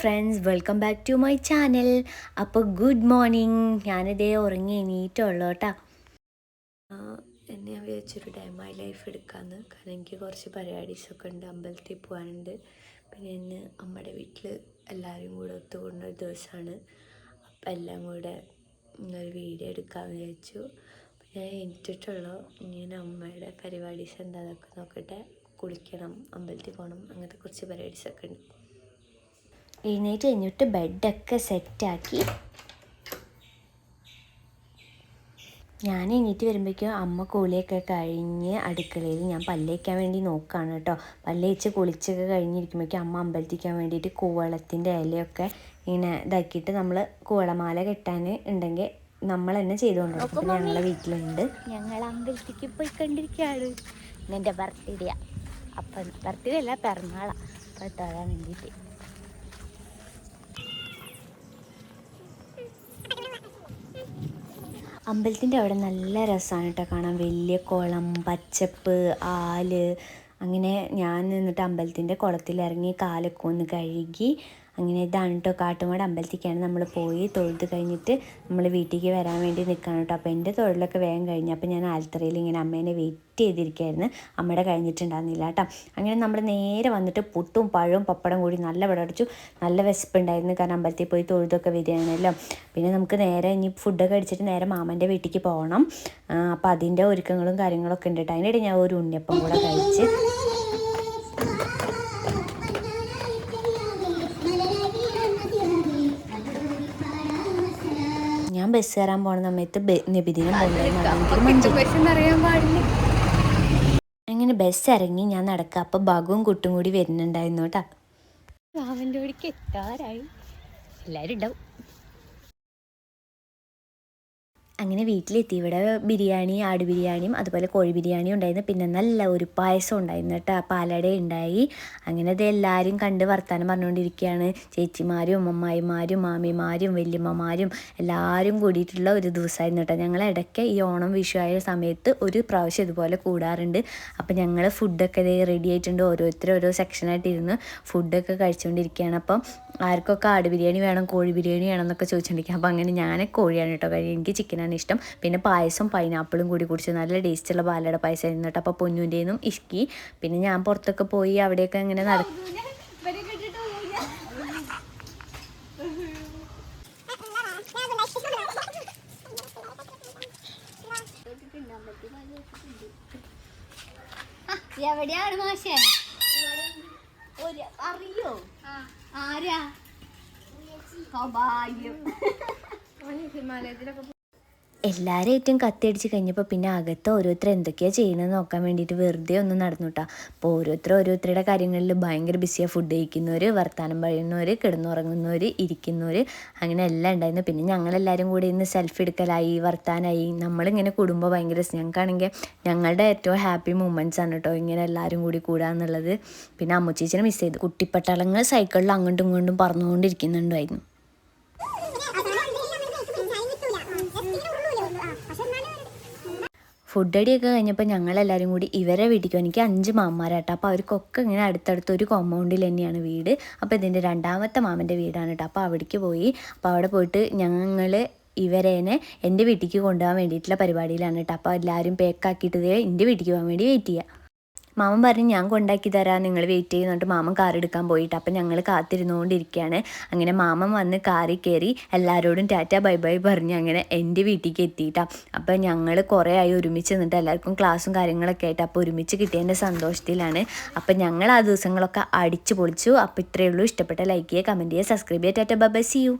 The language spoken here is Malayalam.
Friends welcome back to my channel അപ്പോൾ ഗുഡ് മോർണിംഗ് ഞാനിതേ ഉറങ്ങി എണീറ്റുള്ളൂ കേട്ടോ. എന്നെ ഞാൻ വിചാരിച്ചൊരു ഡേ മൈ ലൈഫ് എടുക്കാമെന്ന് കാരണം എനിക്ക് കുറച്ച് പരിപാടീസൊക്കെ ഉണ്ട്. അമ്പലത്തിൽ പോകാനുണ്ട് പിന്നെ ഇന്ന് അമ്മയുടെ വീട്ടിൽ എല്ലാവരും കൂടെ ഒത്തുകൂടുന്ന ഒരു ദിവസമാണ് അപ്പം എല്ലാം കൂടെ ഒരു വീഡിയോ എടുക്കാമെന്ന് വിചാരിച്ചു. ഞാൻ എണീറ്റിട്ടുള്ളൂ. ഇങ്ങനെ അമ്മയുടെ പരിപാടീസ് എന്താ അതൊക്കെ നോക്കട്ടെ. കുളിക്കണം അമ്പലത്തിൽ പോകണം അങ്ങനത്തെ കുറച്ച് പരിപാടീസൊക്കെ ഉണ്ട്. എഴുന്നേറ്റ് കഴിഞ്ഞിട്ട് ബെഡൊക്കെ സെറ്റാക്കി. ഞാൻ എണീറ്റ് വരുമ്പോഴേക്കും അമ്മ കുളിയൊക്കെ കഴിഞ്ഞ് അടുക്കളയിൽ ഞാൻ പല്ലേക്കാൻ വേണ്ടി നോക്കുകയാണ് കേട്ടോ. പല്ലേച്ച് കുളിച്ചൊക്കെ കഴിഞ്ഞിരിക്കുമ്പോഴേക്കും അമ്മ അമ്പലത്തിക്കാൻ വേണ്ടിയിട്ട് കൂവളത്തിന്റെ ഇലയൊക്കെ ഇങ്ങനെ ഇതാക്കിയിട്ട് നമ്മൾ കൂവളമാല കെട്ടാൻ ഉണ്ടെങ്കിൽ നമ്മൾ തന്നെ ചെയ്തുകൊണ്ട് പിന്നെ ഞങ്ങളുടെ വീട്ടിലുണ്ട്. ഞങ്ങൾ അമ്പലത്തിക്ക് പോയി കണ്ടിരിക്കുകയാണ്. എന്റെ ബർത്ത്ഡേ അപ്പം ബർത്ത്ഡേ അല്ല പിറന്നാളാണ് അപ്പം തൊഴാൻ വേണ്ടിയിട്ട്. അമ്പലത്തിന്റെ അവിടെ നല്ല രസമാണ് കേട്ടോ കാണാൻ. വലിയ കുളം പച്ചപ്പ് ആൽ. അങ്ങനെ ഞാൻ നിന്നിട്ട് അമ്പലത്തിന്റെ കുളത്തിലിറങ്ങി കാലൊക്കെ ഒന്ന് കഴുകി അങ്ങനെ ഇതാണ് കേട്ടോ കാട്ടുമാട് അമ്പലത്തിലേക്കാണ് നമ്മൾ പോയി. തൊഴുത് കഴിഞ്ഞിട്ട് നമ്മൾ വീട്ടിലേക്ക് വരാൻ വേണ്ടി നിൽക്കുകയാണ് കേട്ടോ അപ്പോൾ എന്റെ തൊഴിലൊക്കെ വേഗം കഴിഞ്ഞു. അപ്പോൾ ഞാൻ ആൽത്തറയിൽ ഇങ്ങനെ അമ്മേനെ വെയിറ്റ് ചെയ്തിരിക്കുകയായിരുന്നു അമ്മയുടെ കഴിഞ്ഞിട്ടുണ്ടായിരുന്നില്ല കേട്ടോ അങ്ങനെ നമ്മൾ നേരെ വന്നിട്ട് പുട്ടും പഴവും പപ്പടം കൂടി നല്ല വിടടിച്ചു നല്ല വിശപ്പുണ്ടായിരുന്നു. കാരണം അമ്പലത്തിൽ പോയി തൊഴുതൊക്കെ വരികയാണല്ലോ. പിന്നെ നമുക്ക് നേരെ ഇനി ഫുഡൊക്കെ അടിച്ചിട്ട് നേരെ മാമന്റെ വീട്ടിലേക്ക് പോകണം. അപ്പോൾ അതിന്റെ ഒരുക്കങ്ങളും കാര്യങ്ങളൊക്കെ ഉണ്ട് കേട്ടോ അതിനിടെ ഞാൻ ഒരു ഉണ്ണിയപ്പം കൂടെ കഴിച്ച് ഞാൻ ബസ് കയറാൻ പോണ സമയത്ത് നബിദിനം അങ്ങനെ ബസ് ഇറങ്ങി ഞാൻ നടക്കുക അപ്പോൾ ബാഗും കുട്ടും കൂടി വരുന്നുണ്ടായിരുന്നു കേട്ടോ. അവന്റെ ഓടിക്ക് എത്താറായി എല്ലാവരും ഉണ്ടാവും. അങ്ങനെ വീട്ടിലെത്തി. ഇവിടെ ബിരിയാണി ആട് ബിരിയാണിയും അതുപോലെ കോഴി ബിരിയാണിയും ഉണ്ടായിരുന്നു. പിന്നെ നല്ല ഒരു പായസം ഉണ്ടായിരുന്നു കേട്ടോ. പാലട ഉണ്ടായി. അങ്ങനെ അത് എല്ലാവരും കണ്ട് വർത്തമാനം പറഞ്ഞുകൊണ്ടിരിക്കുകയാണ്. ചേച്ചിമാരും അമ്മായിമാരും മാമിമാരും വല്യമ്മമാരും എല്ലാവരും കൂടിയിട്ടുള്ള ഒരു ദിവസമായിരുന്നു കേട്ടോ. ഞങ്ങൾ ഇടയ്ക്ക് ഈ ഓണം വിഷു ആയ സമയത്ത് ഒരു പ്രാവശ്യം ഇതുപോലെ കൂടാറുണ്ട്. അപ്പോൾ ഞങ്ങൾ ഫുഡൊക്കെ റെഡി ആയിട്ടുണ്ട്. ഓരോരുത്തർ ഓരോ സെക്ഷനായിട്ട് ഇരുന്ന് ഫുഡൊക്കെ കഴിച്ചുകൊണ്ടിരിക്കുകയാണ്. അപ്പം ആർക്കൊക്കെ ആട് ബിരിയാണി വേണം കോഴി ബിരിയാണി വേണം എന്നൊക്കെ ചോദിച്ചുകൊണ്ടിരിക്കുക അപ്പോൾ അങ്ങനെ ഞാൻ കോഴിയാണ് കേട്ടോ കാര്യം എനിക്ക് ചിക്കനാണ് ഇഷ്ടം. പിന്നെ പായസം പൈനാപ്പിളും കൂടി കുടിച്ച് നല്ല ടേസ്റ്റുള്ള പാലട പായസം ആയിരുന്നു കേട്ടോ. അപ്പോൾ പൊന്നുന്റെന്നും ഇഷ്കി. പിന്നെ ഞാൻ പുറത്തൊക്കെ പോയി അവിടെയൊക്കെ ഇങ്ങനെ നട എവിടെയാണ് മാഷേ? അറിയോ? ആരാ? ഭാഗ്യം എല്ലാവരായിട്ടും കത്തിയടിച്ച് കഴിഞ്ഞപ്പോൾ പിന്നെ അകത്ത് ഓരോരുത്തർ എന്തൊക്കെയാണ് ചെയ്യുന്നത് നോക്കാൻ വേണ്ടിയിട്ട് വെറുതെ ഒന്ന് നടന്നു കേട്ടോ അപ്പോൾ ഓരോരുത്തർ ഓരോരുത്തരുടെ കാര്യങ്ങളിൽ ഭയങ്കര ബിസിയാണ് ഫുഡ് കഴിക്കുന്നവർ വർത്താനം പറയുന്നവർ കിടന്നുറങ്ങുന്നവർ ഇരിക്കുന്നവർ അങ്ങനെ എല്ലാം ഉണ്ടായിരുന്നു. പിന്നെ ഞങ്ങളെല്ലാവരും കൂടി ഇന്ന് സെൽഫി എടുക്കലായി വർത്താനായി. നമ്മളിങ്ങനെ കൂടുമ്പോൾ ഭയങ്കര ഞങ്ങൾക്കാണെങ്കിൽ ഞങ്ങളുടെ ഏറ്റവും ഹാപ്പി മൂമെന്റ്സ് ആണ് കേട്ടോ ഇങ്ങനെ എല്ലാവരും കൂടി കൂടാന്നുള്ളത് പിന്നെ അമ്മച്ചീച്ചനെ മിസ് ചെയ്തു. കുട്ടിപ്പട്ടാളങ്ങൾ സൈക്കിളിൽ അങ്ങോട്ടും ഇങ്ങോട്ടും പറന്നുകൊണ്ടിരിക്കുന്നുണ്ടായിരുന്നു. ഫുഡ് അടിയൊക്കെ കഴിഞ്ഞപ്പോൾ ഞങ്ങളെല്ലാവരും കൂടി ഇവരെ വീട്ടിൽ എനിക്ക് അഞ്ച് മാമ്മമാരാട്ടോ അപ്പോൾ അവർക്കൊക്കെ ഇങ്ങനെ അടുത്തടുത്ത് ഒരു കോമ്പൗണ്ടിൽ തന്നെയാണ് വീട്. അപ്പോൾ ഇതിന്റെ രണ്ടാമത്തെ മാമന്റെ വീടാണ് കേട്ടോ അപ്പോൾ അവിടേക്ക് പോയി. അപ്പോൾ അവിടെ പോയിട്ട് ഞങ്ങൾ ഇവരേനെ എന്റെ വീട്ടിലേക്ക് കൊണ്ടുപോകാൻ വേണ്ടിയിട്ടുള്ള പരിപാടിയിലാണ് കേട്ടോ അപ്പോൾ എല്ലാവരും പേക്കാക്കിയിട്ട് എന്റെ വീട്ടിലേക്ക് പോകാൻ വേണ്ടി വെയിറ്റ് ചെയ്യുക മാമൻ പറഞ്ഞു ഞാൻ കൊണ്ടാക്കി തരാം നിങ്ങൾ വെയിറ്റ് ചെയ്യുന്നുണ്ട് മാമൻ കാർ എടുക്കാൻ പോയിട്ട്. അപ്പം ഞങ്ങൾ കാത്തിരുന്നുകൊണ്ടിരിക്കുകയാണ്. അങ്ങനെ മാമൻ വന്ന് കാറിൽ കയറി എല്ലാവരോടും ടാറ്റ ബൈ ബൈ പറഞ്ഞ് അങ്ങനെ എന്റെ വീട്ടിലേക്ക് എത്തിയിട്ടാ. അപ്പം ഞങ്ങൾ കുറേ ആയി ഒരുമിച്ച് നിന്നിട്ട് എല്ലാവർക്കും ക്ലാസ്സും കാര്യങ്ങളൊക്കെ ആയിട്ട് അപ്പോൾ ഒരുമിച്ച് കിട്ടിയതിന്റെ സന്തോഷത്തിലാണ്. അപ്പം ഞങ്ങൾ ആ ദിവസങ്ങളൊക്കെ അടിച്ചു പൊളിച്ചു. അപ്പോൾ ഇത്രയേ ഉള്ളൂ. ഇഷ്ടപ്പെട്ട ലൈക്ക് ചെയ്യുക കമന്റ് ചെയ്യുക സബ്സ്ക്രൈബ് ചെയ്യുക. Tata bye bye see you